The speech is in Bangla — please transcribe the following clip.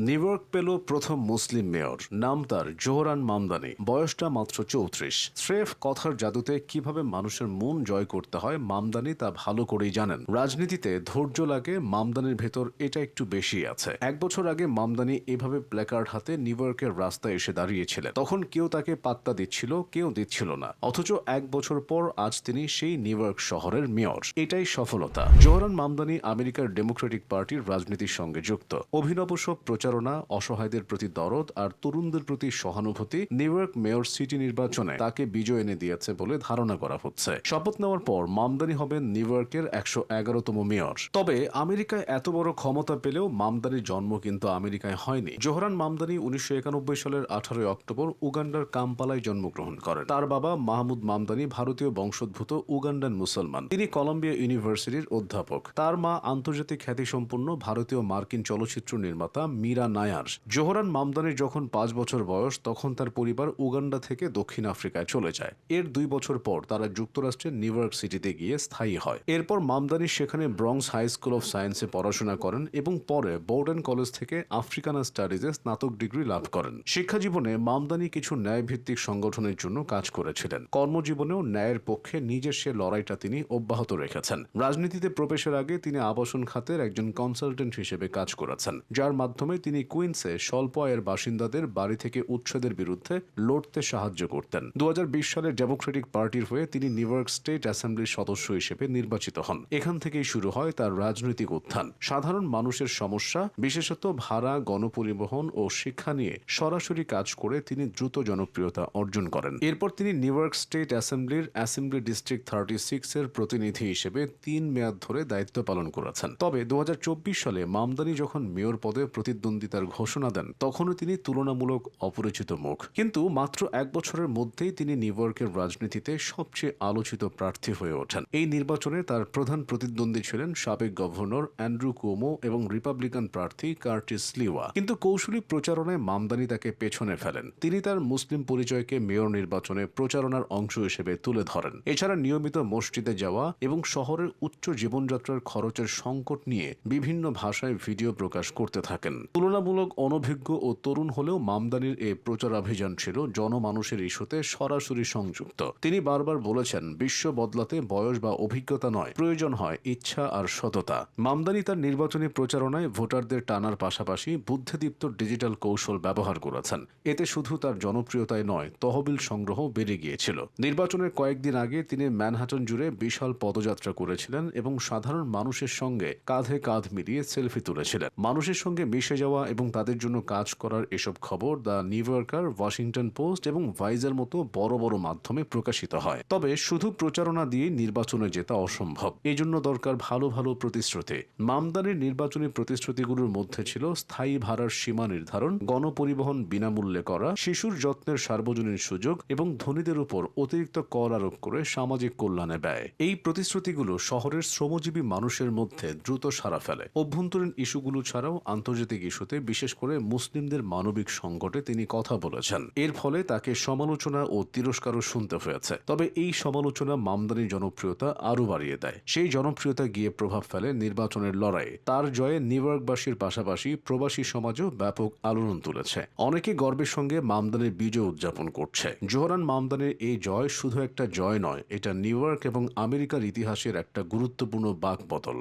নিউ ইয়র্ক পেল প্রথম মুসলিম মেয়র। নাম তার, জোহরান মামদানি। বয়সটা মাত্র চৌত্রিশ। স্রেফ কথার জাদুতে কীভাবে মানুষের মন জয় করতে হয় মামদানি তা ভালো করেই জানেন। রাজনীতিতে ধৈর্য লাগে, মামদানির ভেতর এটা একটু বেশি আছে। এক বছর আগে মামদানি এভাবে প্ল্যাকার্ড হাতে নিউ ইয়র্কের রাস্তায় এসে দাঁড়িয়েছিলেন। তখন কেউ তাকে পাত্তা দিচ্ছিল, কেউ দিচ্ছিল না। অথচ এক বছর পর আজ তিনি সেই নিউ ইয়র্ক শহরের মেয়র। এটাই সফলতা। জোহরান মামদানি আমেরিকার ডেমোক্রেটিক পার্টির রাজনীতির সঙ্গে যুক্ত। অভিনব সব প্রচারণা অসহায়দের প্রতি দরদ আর তরুণদের প্রতি সহানুভূতি নিউ ইয়র্ক মেয়র সিটি নির্বাচনে তাকে বিজয় এনে দিয়েছে বলে ধারণা করা হচ্ছে। শপথ নেওয়ার পর মামদানি হবেন নিউ ইয়র্কের একশো এগারোতম মেয়র। তবে আমেরিকায় এত বড় ক্ষমতা পেলেও মামদানির জন্ম কিন্তু আমেরিকায় হয়নি। জোহরান মামদানি উনিশশো একানব্বই সালের আঠারোই অক্টোবর উগান্ডার কাম্পালায় জন্মগ্রহণ করেন। তার বাবা মাহমুদ মামদানি ভারতীয় বংশোদ্ভূত উগান্ডান মুসলমান। তিনি কলম্বিয়া ইউনিভার্সিটির অধ্যাপক। তার মা আন্তর্জাতিক খ্যাতিসম্পন্ন ভারতীয় মার্কিন চলচ্চিত্র নির্মাতা মীরা নায়ার। জোহরান মামদানির যখন পাঁচ বছর বয়স, তখন তার পরিবার উগান্ডা থেকে দক্ষিণ আফ্রিকায় চলে যায়। এর দুই বছর পর তারা যুক্তরাষ্ট্রের নিউ ইয়র্ক সিটিতে গিয়ে স্থায়ী হয়। এরপর মামদানি সেখানে ব্রংস হাই স্কুল অফ সায়েন্সে পড়াশোনা করেন এবং পরে বোর্ডেন কলেজ থেকে আফ্রিকানা স্টাডিজে স্নাতক ডিগ্রি লাভ করেন। শিক্ষা জীবনে মামদানি কিছু ন্যায়ভিত্তিক সংগঠনের জন্য কাজ করেছিলেন। কর্মজীবনেও ন্যায়ের পক্ষে নিজের সে লড়াইটা তিনি অব্যাহত রেখেছেন। রাজনীতিতে প্রবেশের আগে তিনি আবাসন খাতের একজন কনসালটেন্ট হিসেবে কাজ করেছেন, যার মাধ্যমে তিনি কুইন্সে স্বল্প আয়ের বাসিন্দাদের বাড়ি থেকে উচ্ছেদের বিরুদ্ধে লড়তে সাহায্য করতেন। দু সালে ডেমোক্রেটিক পার্টির হয়ে তিনি নিউ ইয়র্ক স্টেট অ্যাসেম্বলির সদস্য হিসেবে নির্বাচিত হন। এখান থেকেই শুরু হয় তার রাজনৈতিক উত্থান। সাধারণ মানুষের সমস্যা, বিশেষত ভাড়া, গণপরিবহন ও শিক্ষা নিয়ে সরাসরি কাজ করে তিনি দ্রুত জনপ্রিয়তা অর্জন করেন। এরপর তিনি নিউ ইয়র্ক স্টেট অ্যাসেম্বলির অ্যাসেম্বলি ডিস্ট্রিক্ট থার্টি সিক্স এর প্রতিনিধি হিসেবে তিন মেয়াদ ধরে দায়িত্ব পালন করেছেন। তবে দু হাজার চব্বিশ সালে মামদানি যখন মেয়র পদে প্রতিদ্বন্দ্বিতার ঘোষণা দেন, তখনও তিনি তুলনামূলক অপরিচিত মুখ। কিন্তু মাত্র এক বছরের মধ্যেই তিনি নিউ ইয়র্কের রাজনীতিতে সবচেয়ে আলোচিত প্রার্থী হয়ে ওঠেন। এই নির্বাচনে তার প্রধান প্রতিদ্বন্দ্বী ছিলেন সাবেক গভর্নর অ্যান্ড্রু কোমো এবং রিপাবলিকান প্রার্থী কার্টিস লিওয়া। কিন্তু কৌশলী প্রচারণায় মামদানি তাকে পেছনে ফেলেন। তিনি তার মুসলিম পরিচয়কে মেয়র নির্বাচনে প্রচারণার অংশ হিসেবে তুলে ধরেন। এছাড়া নিয়মিত মসজিদে যাওয়া এবং শহরের উচ্চ জীবনযাত্রার খরচের সংকট নিয়ে বিভিন্ন ভাষায় ভিডিও প্রকাশ করতে থাকেন। তুলনামূলক অনভিজ্ঞ ও তরুণ হলেও মামদানির এই প্রচারাভিযান ছিল জনমানুষের ইস্যুতে সরাসরি সংযুক্ত। তিনি বারবার বলেছেন, বিশ্ব বদলাতে বয়স বা অভিজ্ঞতা নয়, প্রয়োজন হয় ইচ্ছা আর সততা। মামদানি তার নির্বাচনী প্রচারণায় ভোটারদের টানার পাশাপাশি বুদ্ধিদীপ্ত ডিজিটাল কৌশল ব্যবহার করেছেন। এতে শুধু তার জনপ্রিয়তায় নয়, তহবিল সংগ্রহ বেড়ে গিয়েছিল। নির্বাচনের কয়েকদিন আগে তিনি ম্যানহাটন জুড়ে বিশাল পদযাত্রা করেছিলেন এবং সাধারণ মানুষের সঙ্গে কাঁধে কাঁধ মিলিয়ে সেলফি তুলেছিলেন। মানুষের সঙ্গে মিশে যাওয়া এবং তাদের জন্য কাজ করার এসব খবর the New Yorker, Washington Post এবং ভাইজার মতো বড় বড় মাধ্যমে প্রকাশিত হয়। তবে শুধু প্রচারণা দিয়ে নির্বাচনে জেতা অসম্ভব। এই জন্য দরকার ভালো ভালো প্রতিশ্রুতি। মামদানির নির্বাচনী প্রতিশ্রুতিগুলোর মধ্যে ছিল স্থায়ী ভাড়ার সীমা নির্ধারণ, গণপরিবহন বিনামূল্যে করা, শিশুর যত্নের সার্বজনীন সুযোগ এবং ধনীদের উপর অতিরিক্ত কর আরোপ করে সামাজিক কল্যাণে ব্যয়। এই প্রতিশ্রুতিগুলো শহরের শ্রমজীবী মানুষের মধ্যে দ্রুত সাড়া ফেলে। অভ্যন্তরীণ ইস্যুগুলো ছাড়াও আন্তর্জাতিক ইস্যুতে বিশেষ করে মুসলিমদের মানবিক সংকটে তিনি কথা বলেছেন। এর ফলে তাকে সমালোচনা ও তিরস্কারও শুনতে হয়েছে। তবে এই সমালোচনা মামদানির জনপ্রিয়তা আরও বাড়িয়ে দেয়। সেই জনপ্রিয়তা গিয়ে প্রভাব ফেলে নির্বাচনের লড়াইয়ে। তার জয়ে নিউ ইয়র্কবাসীর পাশাপাশি প্রবাসী সমাজও ব্যাপক আলোড়ন তুলেছে। অনেকে গর্বের সঙ্গে মামদানির বিজয় উদযাপন করছে। জোহরান মামদানির এই জয় শুধু একটা জয় নয়, এটা নিউ ইয়র্ক এবং আমেরিকার ইতিহাসের একটা গুরুত্বপূর্ণ বাক বদল